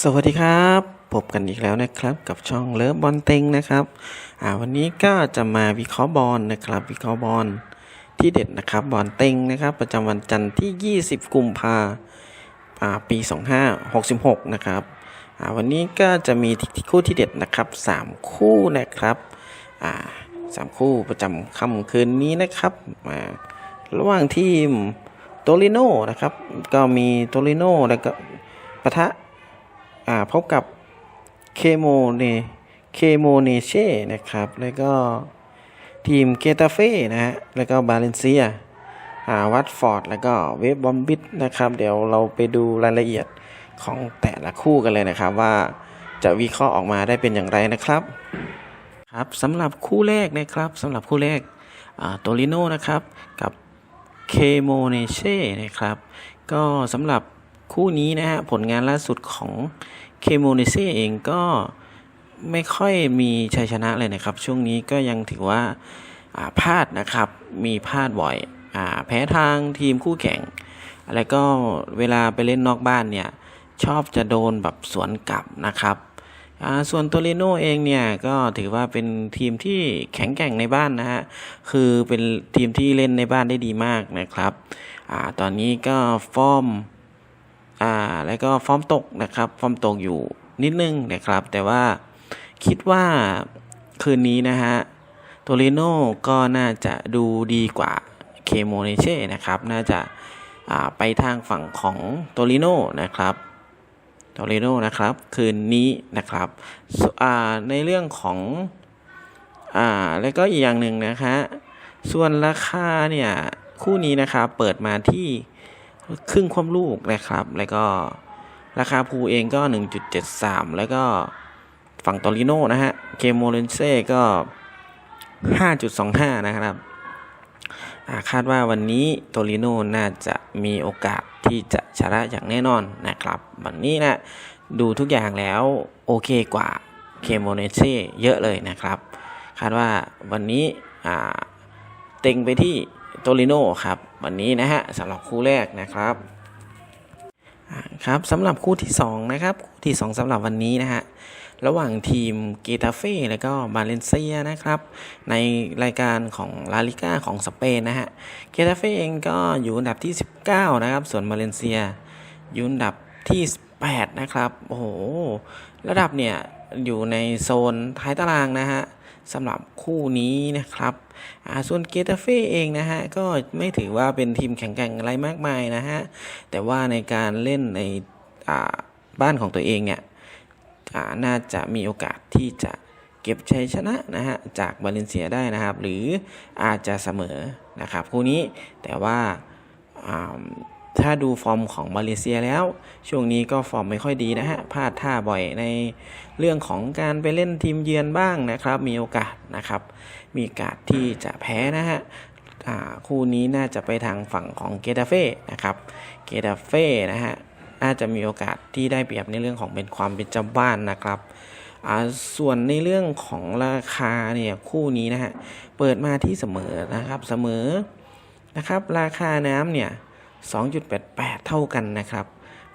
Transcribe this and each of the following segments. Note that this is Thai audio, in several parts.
สวัสดีครับพบกันอีกแล้วนะครับกับช่องเลิฟบอลเต็งนะครับอ่าวันนี้ก็จะมาวิเคราะห์บอลนะครับ วิเคราะห์บอลที่เด็ดนะครับบอลเต็งนะครับประจำวันจันทร์ที่ 20 กุมภาอ่าปี 2566 นะครับอ่าวันนี้ก็จะมีที่คู่ที่เด็ดนะครับ 3 คู่นะครับอ่าสามคู่ประจำค่ำคืนนี้นะครับมาระหว่างทีมโตริโนนะครับก็มีโตริโนแล้วก็ปะทะ พบกับเคโมเนเคโมเนเช่นะครับ แล้วก็ทีมเกตาเฟ่นะฮะ แล้วก็บาเลนเซียอ่าวัตฟอร์ด แล้วก็เวฟบอมบิดนะครับ เดี๋ยวเราไปดูรายละเอียดของแต่ละคู่กันเลยนะครับ ว่าจะวิเคราะห์ออกมาได้เป็นอย่างไรนะครับครับสำหรับคู่แรกนะครับสำหรับคู่แรกโตลิโนนะครับ กับเคโมเนเช่นะครับ ก็สำหรับ คู่นี้นะฮะผลงานล่าสุดของเคโมเนเช่เองก็ไม่ค่อยมีชัยชนะเลยนะครับ ช่วงนี้ก็ยังถือว่าพลาดนะครับมีพลาดบ่อยอแพ้ทางทีมคู่แข่ง แล้วก็เวลาไปเล่นนอกบ้านเนี่ย ชอบจะโดนแบบสวนกลับนะครับส่วนโตริโนเองเนี่ยก็ถือว่าเป็นทีมที่แข็งแกร่งในบ้านนะฮะ คือเป็นทีมที่เล่นในบ้านได้ดีมากนะครับอตอนนี้ก็ฟอร์ม อ่าแล้วก็ฟอร์มตกนะครับ ฟอร์มตกอยู่นิดนึงนะครับ แต่ว่าคิดว่าคืนนี้นะฮะโตริโน่ก็น่าจะดูดีกว่าเคโมเนเช่นะครับ น่าจะาไปทางฝั่งของโตริโน่นะครับโตเรโน่นะครับ คืนนี้นะครับในเรื่องของอ่าแล้วก็อีกอย่างหนึ่งนะคะ ส่วนราคาเนี่ย คู่นี้นะครับเปิดมาที่ ครึ่งความลูกนะครับ แล้วก็ราคาภูเองก็ 1.73 แล้วก็ฝั่งโตริโนนะฮะ เคโมเลนเซ่ก็ 5.25 นะครับคาดว่าวันนี้โตริโนน่าจะมีโอกาสที่จะชนะอย่างแน่นอนนะครับ วันนี้นะดูทุกอย่างแล้วโอเคกว่าเคโมเนเช่เยอะเลยนะครับ คาดว่าวันนี้เต็งไปที่โตริโนครับ วันนี้นะฮะสำหรับคู่แรกนะครับครับสำหรับคู่ที่สองนะครับคู่ที่สองสำหรับวันนี้นะฮะระหว่างทีมเกตาเฟ่และก็บาเลนเซียนะครับ ในรายการของลาลิก้าของสเปนนะฮะเกตาเฟ่เองก็อยู่อันดับที่ 19 นะครับ ส่วนบาเลนเซียอยู่อันดับที่8นะครับ โอ้โห ระดับเนี่ยอยู่ในโซนท้ายตารางนะฮะ สำหรับคู่นี้นะครับส่วนเกตาเฟ่เองนะฮะ ก็ไม่ถือว่าเป็นทีมแข็งแกร่งอะไรมากมายนะฮะ แต่ว่าในการเล่นในบ้านของตัวเองเนี่ยน่าจะมีโอกาสที่จะเก็บชัยชนะนะฮะ จากบาเลนเซียได้นะครับ หรืออาจจะเสมอนะครับ คู่นี้แต่ว่าอ่า ถ้าดูฟอร์มของมาเลเซียแล้ว ช่วงนี้ก็ฟอร์มไม่ค่อยดีนะฮะพลาดท่าบ่อยในเรื่องของการไปเล่นทีมเยือนบ้างนะครับ มีโอกาสนะครับ มีโอกาสที่จะแพ้นะฮะคู่นี้น่าจะไปทางฝั่งของเกตาเฟ่นะครับ เกตาเฟ่นะฮะน่าจะมีโอกาสที่ได้เปรียบในเรื่องของเป็นความเป็นเจ้าบ้านนะครับส่วนในเรื่องของราคาเนี่ยคู่นี้นะฮะเปิดมาที่เสมอนะครับเสมอนะครับ ราคาน้ำเนี่ย 2.88 เท่ากันนะครับ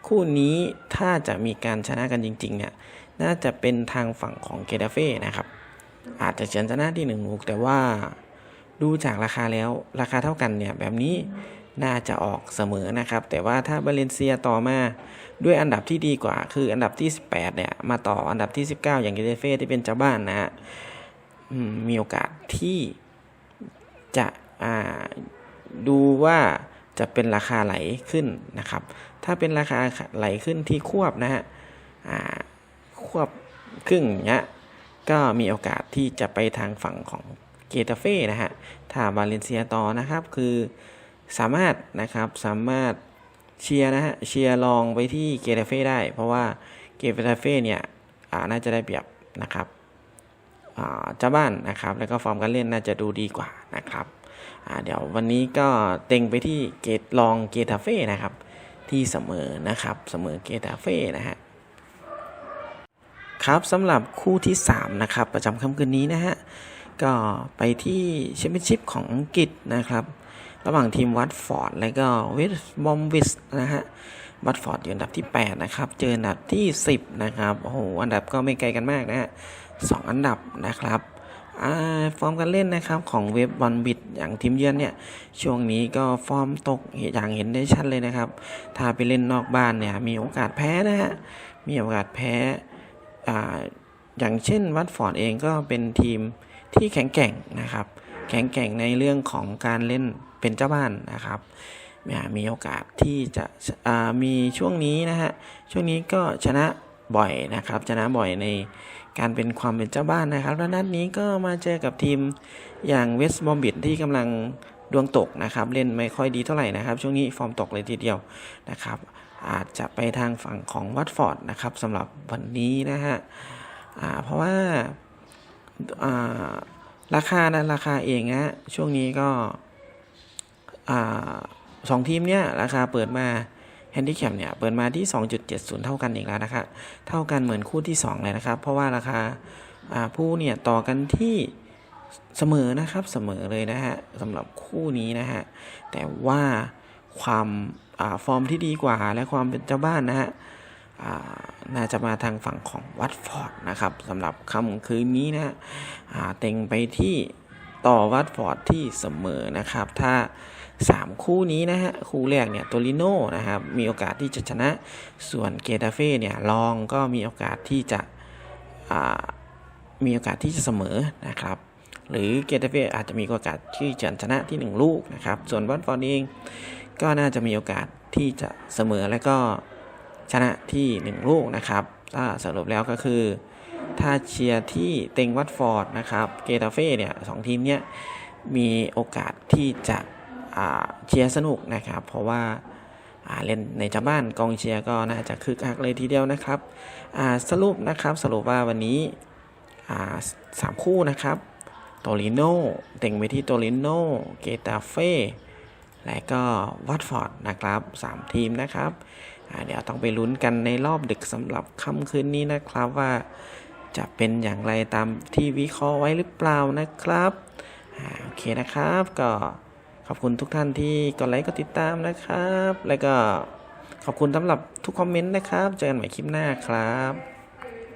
คู่นี้ถ้าจะมีการชนะกันจริงๆเนี่ยน่าจะเป็นทางฝั่งของเกตาเฟ่นะครับ อาจจะเฉือนชนะที่หนึ่งลูกแต่ว่าดูจากราคาแล้วราคาเท่ากันเนี่ยแบบนี้น่าจะออกเสมอนะครับ แต่ว่าถ้าบาเลนเซียต่อมาด้วยอันดับที่ดีกว่า คืออันดับที่ 18 เนี่ย มาต่ออันดับที่ 19 อย่างเกเตเฟ่ที่เป็นเจ้าบ้านนะฮะมีโอกาสที่จะดูว่า จะเป็นราคาไหลขึ้นนะครับ ถ้าเป็นราคาไหลขึ้นที่ควบนะฮะควบครึ่งเนี้ยก็มีโอกาสที่จะไปทางฝั่งของเกตาเฟ่นะฮะ ถ้าบาเลนเซียต่อนะครับ คือสามารถนะครับสามารถเชียร์นะฮะเชียร์ลองไปที่เกตาเฟ่ได้ เพราะว่าเกตาเฟ่เนี่ยน่าจะได้เปรียบนะครับเจ้าบ้านนะครับ แล้วก็ฟอร์มการเล่นน่าจะดูดีกว่านะครับ เดี๋ยววันนี้ก็เต็งไปที่เกตลองเกตาเฟ่นะครับ ที่เสมอนะครับเสมอเกตาเฟ่นะฮะครับสำหรับคู่ที่ 3 นะครับ ประจำค่ำคืนนี้นะฮะก็ไปที่แชมเปี้ยนชิพของอังกฤษนะครับ ระหว่างทีมวัตฟอร์ดและก็เวสต์บอมวิสนะฮะวัตฟอร์ดอยู่อันดับที่ 8 นะครับ เจออันดับที่ 10 นะครับโอ้โหอันดับก็ไม่ไกลกันมากนะฮะสองอันดับนะครับ ฟอร์มการเล่นนะครับของเว็บบอลบิดอย่างทีมเยือนเนี่ยช่วงนี้ก็ฟอร์มตกอย่างเห็นได้ชัดเลยนะครับ ถ้าไปเล่นนอกบ้านเนี่ยมีโอกาสแพ้นะฮะมีโอกาสแพ้อ่าอย่างเช่นวัตฟอร์ดเองก็เป็นทีมที่แข็งแกร่งนะครับ แข็งแกร่งในเรื่องของการเล่นเป็นเจ้าบ้านนะครับอ่ามีโอกาสที่จะอ่ามีช่วงนี้นะฮะช่วงนี้ก็ชนะบ่อยนะครับ ชนะบ่อยใน การเป็นความเป็นเจ้าบ้านนะครับ แล้วนัดนี้ก็มาเจอกับทีมอย่างเวสต์บอมบิดที่กำลังดวงตกนะครับ เล่นไม่ค่อยดีเท่าไหร่นะครับ ช่วงนี้ฟอร์มตกเลยทีเดียวนะครับ อาจจะไปทางฝั่งของวัตฟอร์ดนะครับสำหรับวันนี้นะฮะเพราะว่าราคานะราคาเองนะช่วงนี้ก็อสองทีมเนี้ยราคาเปิดมา นดิแคปเนี่ยเปิดมาที่ 2.70 เท่ากันอีกแล้วนะครับเท่ากันเหมือนคู่ที่ 2 เลยนะครับ เพราะว่าราคาผู้เนี่ยต่อกันที่เสมอนะครับเสมอเลยนะฮะสำหรับคู่นี้นะฮะแต่ว่าความอาฟอร์มที่ดีกว่าและความเป็นเจ้าบ้านนะฮะน่าจะมาทางฝั่งของวัตฟอร์ดนะครับสำหรับค่ำคืนนี้นะฮะเต็งไปที่ ต่อวัตฟอร์ดที่เสมอนะครับ ถ้า 3 คู่นี้นะฮะ คู่แรกเนี่ยโตลิโน่นะครับ มีโอกาสที่จะชนะ ส่วนเกตาเฟ่เนี่ยลองก็มีโอกาสที่จะมีโอกาสที่จะเสมอนะครับหรือเกตาเฟ่อาจจะมีโอกาสที่จะชนะที่ 1 ลูกนะครับ ส่วนวัตฟอร์ดเองก็น่าจะมีโอกาสที่จะเสมอและก็ชนะที่ 1 ลูกนะครับ ถ้าสรุปแล้วก็คือ ถ้าเชียร์ที่เต็งวัตฟอร์ดนะครับเกตาเฟ่เนี่ยสองทีมเนี่ยมีโอกาสที่จะเชียร์สนุกนะครับ เพราะว่าเล่นในจ้าบ้านกองเชียร์ก็น่าจะคึกคักเลยทีเดียวนะครับสรุปนะครับสรุปว่าวันนี้สามคู่นะครับโตลิโนเต็งไปที่โตลิโนเกตาเฟ่และก็วัตฟอร์ดนะครับสามทีมนะครับ เดี๋ยวต้องไปลุ้นกันในรอบดึกสำหรับค่ำคืนนี้นะครับว่า จะเป็นอย่างไรตามที่วิเคราะห์ไว้หรือเปล่านะครับโอเคนะครับก็ขอบคุณทุกท่านที่กดไลค์กดติดตามนะครับ แล้วก็ขอบคุณสำหรับทุกคอมเมนต์นะครับ เจอกันใหม่คลิปหน้าครับ